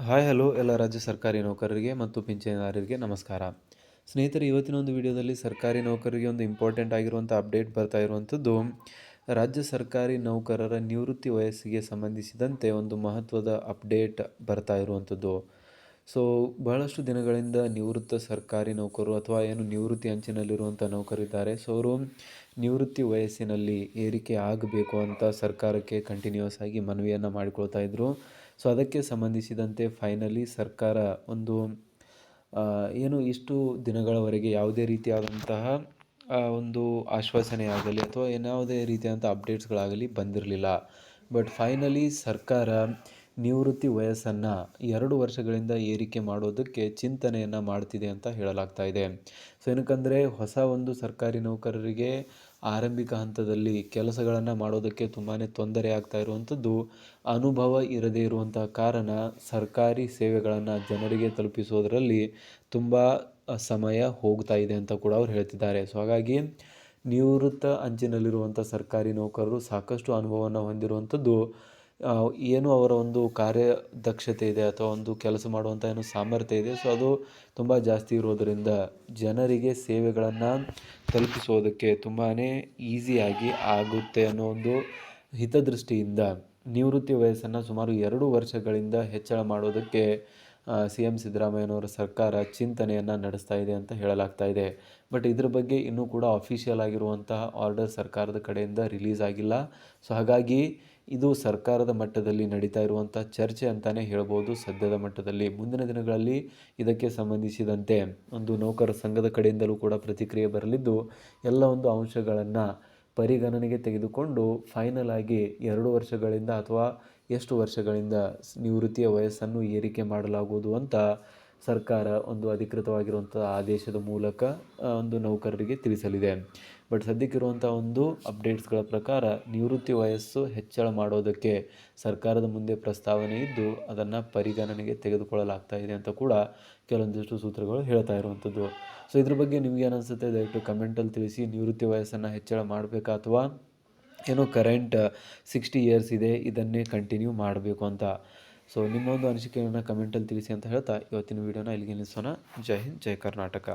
Hi, hello, ಎಲ್ಲ ರಾಜ್ಯ ಸರ್ಕಾರಿ ನೌಕರರಿಗೆ ಮತ್ತು ಪಿಂಚಣಿದಾರರಿಗೆ ನಮಸ್ಕಾರ. ಸ್ನೇಹಿತರೆ, ಇವತ್ತಿನ ಒಂದು ವಿಡಿಯೋದಲ್ಲಿ ಸರ್ಕಾರಿ ನೌಕರರಿಗೆ ಒಂದು ಇಂಪಾರ್ಟೆಂಟ್ ಆಗಿರುವಂಥ ಅಪ್ಡೇಟ್ ಬರ್ತಾ ಇರುವಂಥದ್ದು, ರಾಜ್ಯ ಸರ್ಕಾರಿ ನೌಕರರ ನಿವೃತ್ತಿ ವಯಸ್ಸಿಗೆ ಸಂಬಂಧಿಸಿದಂತೆ ಒಂದು ಮಹತ್ವದ ಅಪ್ಡೇಟ್ ಬರ್ತಾ ಇರುವಂಥದ್ದು. ಸೊ, ಬಹಳಷ್ಟು ದಿನಗಳಿಂದ ನಿವೃತ್ತ ಸರ್ಕಾರಿ ನೌಕರರು ಅಥವಾ ಏನು ನಿವೃತ್ತಿ ಅಂಚಿನಲ್ಲಿರುವಂಥ ನೌಕರಿದ್ದಾರೆ ಸೊ, ಅವರು ನಿವೃತ್ತಿ ವಯಸ್ಸಿನಲ್ಲಿ ಏರಿಕೆ ಆಗಬೇಕು ಅಂತ ಸರ್ಕಾರಕ್ಕೆ ಕಂಟಿನ್ಯೂಸ್ ಆಗಿ ಮನವಿಯನ್ನು ಮಾಡಿಕೊಳ್ತಾ ಇದ್ದರು ಸೊ ಅದಕ್ಕೆ ಸಂಬಂಧಿಸಿದಂತೆ ಫೈನಲಿ ಸರ್ಕಾರ ಒಂದು ಏನು ಇಷ್ಟು ದಿನಗಳವರೆಗೆ ಯಾವುದೇ ರೀತಿಯಾದಂತಹ ಒಂದು ಆಶ್ವಾಸನೆ ಆಗಲಿ ಅಥವಾ ಏನಾವುದೇ ರೀತಿಯಾದಂಥ ಅಪ್ಡೇಟ್ಸ್ಗಳಾಗಲಿ ಬಂದಿರಲಿಲ್ಲ. ಬಟ್ ಫೈನಲಿ ಸರ್ಕಾರ ನಿವೃತ್ತಿ ವಯಸ್ಸನ್ನು ಎರಡು ವರ್ಷಗಳಿಂದ ಏರಿಕೆ ಮಾಡೋದಕ್ಕೆ ಚಿಂತನೆಯನ್ನು ಮಾಡ್ತಿದೆ ಅಂತ ಹೇಳಲಾಗ್ತಾ ಇದೆ. ಸೊ ಏನಕ್ಕಂದರೆ ಹೊಸ ಒಂದು ಸರ್ಕಾರಿ ನೌಕರರಿಗೆ ಆರಂಭಿಕ ಹಂತದಲ್ಲಿ ಕೆಲಸಗಳನ್ನು ಮಾಡೋದಕ್ಕೆ ತುಂಬಾ ತೊಂದರೆ ಆಗ್ತಾ ಇರುವಂಥದ್ದು, ಅನುಭವ ಇರದೇ ಇರುವಂಥ ಕಾರಣ ಸರ್ಕಾರಿ ಸೇವೆಗಳನ್ನು ಜನರಿಗೆ ತಲುಪಿಸೋದರಲ್ಲಿ ತುಂಬ ಸಮಯ ಹೋಗ್ತಾ ಇದೆ ಅಂತ ಕೂಡ ಅವ್ರು ಹೇಳ್ತಿದ್ದಾರೆ. ಸೊ, ಹಾಗಾಗಿ ನಿವೃತ್ತ ಅಂಚಿನಲ್ಲಿರುವಂಥ ಸರ್ಕಾರಿ ನೌಕರರು ಸಾಕಷ್ಟು ಅನುಭವವನ್ನು ಹೊಂದಿರುವಂಥದ್ದು ಏನು ಅವರ ಒಂದು ಕಾರ್ಯದಕ್ಷತೆ ಇದೆ ಅಥವಾ ಒಂದು ಕೆಲಸ ಮಾಡುವಂಥ ಏನು ಸಾಮರ್ಥ್ಯ ಇದೆ. ಸೊ ಅದು ತುಂಬ ಜಾಸ್ತಿ ಇರೋದರಿಂದ ಜನರಿಗೆ ಸೇವೆಗಳನ್ನು ತಲುಪಿಸೋದಕ್ಕೆ ತುಂಬಾ ಈಸಿಯಾಗಿ ಆಗುತ್ತೆ ಅನ್ನೋ ಒಂದು ಹಿತದೃಷ್ಟಿಯಿಂದ ನಿವೃತ್ತಿ ವಯಸ್ಸನ್ನು ಸುಮಾರು ಎರಡು ವರ್ಷಗಳಿಂದ ಹೆಚ್ಚಳ ಮಾಡೋದಕ್ಕೆ ಸಿ ಎಂ ಸಿದ್ದರಾಮಯ್ಯನವರ ಸರ್ಕಾರ ಚಿಂತನೆಯನ್ನು ನಡೆಸ್ತಾ ಇದೆ ಅಂತ ಹೇಳಲಾಗ್ತಾ ಇದೆ. ಬಟ್ ಇದ್ರ ಬಗ್ಗೆ ಇನ್ನೂ ಕೂಡ ಅಫಿಷಿಯಲ್ ಆಗಿರುವಂತಹ ಆರ್ಡರ್ ಸರ್ಕಾರದ ಕಡೆಯಿಂದ ರಿಲೀಸ್ ಆಗಿಲ್ಲ. ಸೊ ಹಾಗಾಗಿ ಇದು ಸರ್ಕಾರದ ಮಟ್ಟದಲ್ಲಿ ನಡೀತಾ ಇರುವಂಥ ಚರ್ಚೆ ಅಂತಲೇ ಹೇಳ್ಬೋದು. ಸದ್ಯದ ಮಟ್ಟದಲ್ಲಿ ಮುಂದಿನ ದಿನಗಳಲ್ಲಿ ಇದಕ್ಕೆ ಸಂಬಂಧಿಸಿದಂತೆ ಒಂದು ನೌಕರ ಸಂಘದ ಕಡೆಯಿಂದಲೂ ಕೂಡ ಪ್ರತಿಕ್ರಿಯೆ ಬರಲಿದ್ದು, ಎಲ್ಲ ಒಂದು ಅಂಶಗಳನ್ನು ಪರಿಗಣನೆಗೆ ತೆಗೆದುಕೊಂಡು ಫೈನಲ್ ಆಗಿ ಎರಡು ವರ್ಷಗಳಿಂದ ಅಥವಾ ಎಷ್ಟು ವರ್ಷಗಳಿಂದ ನಿವೃತ್ತಿಯ ವಯಸ್ಸನ್ನು ಏರಿಕೆ ಮಾಡಲಾಗುವುದು ಅಂತ ಸರ್ಕಾರ ಒಂದು ಅಧಿಕೃತವಾಗಿರುವಂಥ ಆದೇಶದ ಮೂಲಕ ಒಂದು ನೌಕರರಿಗೆ ತಿಳಿಸಲಿದೆ. ಬಟ್ ಸದ್ಯಕ್ಕಿರುವಂಥ ಒಂದು ಅಪ್ಡೇಟ್ಸ್ಗಳ ಪ್ರಕಾರ ನಿವೃತ್ತಿ ವಯಸ್ಸು ಹೆಚ್ಚಳ ಮಾಡೋದಕ್ಕೆ ಸರ್ಕಾರದ ಮುಂದೆ ಪ್ರಸ್ತಾವನೆ ಇದ್ದು, ಅದನ್ನು ಪರಿಗಣನೆಗೆ ತೆಗೆದುಕೊಳ್ಳಲಾಗ್ತಾ ಇದೆ ಅಂತ ಕೂಡ ಕೆಲವೊಂದಿಷ್ಟು ಸೂತ್ರಗಳು ಹೇಳ್ತಾ ಇರುವಂಥದ್ದು. ಸೊ ಇದ್ರ ಬಗ್ಗೆ ನಿಮ್ಗೆ ಅನಿಸುತ್ತೆ ದಯವಿಟ್ಟು ಕಮೆಂಟಲ್ಲಿ ತಿಳಿಸಿ. ನಿವೃತ್ತಿ ವಯಸ್ಸನ್ನು ಹೆಚ್ಚಳ ಮಾಡಬೇಕಾ ಅಥವಾ ಏನು ಕರೆಂಟ್ ಸಿಕ್ಸ್ಟಿ ಇಯರ್ಸ್ ಇದೆ, ಇದನ್ನೇ ಕಂಟಿನ್ಯೂ ಮಾಡಬೇಕು ಅಂತ? ಸೊ ನಿಮ್ಮ ಒಂದು ಅನಿಸಿಕೆಯನ್ನು ಕಮೆಂಟಲ್ಲಿ ತಿಳಿಸಿ ಅಂತ ಹೇಳ್ತಾ, ಇವತ್ತಿನ ವೀಡಿಯೋನ ಇಲ್ಲಿಗೆ ನಿಲ್ಲಿಸೋಣ. ಜೈ ಹಿಂದ್, ಜೈ ಕರ್ನಾಟಕ.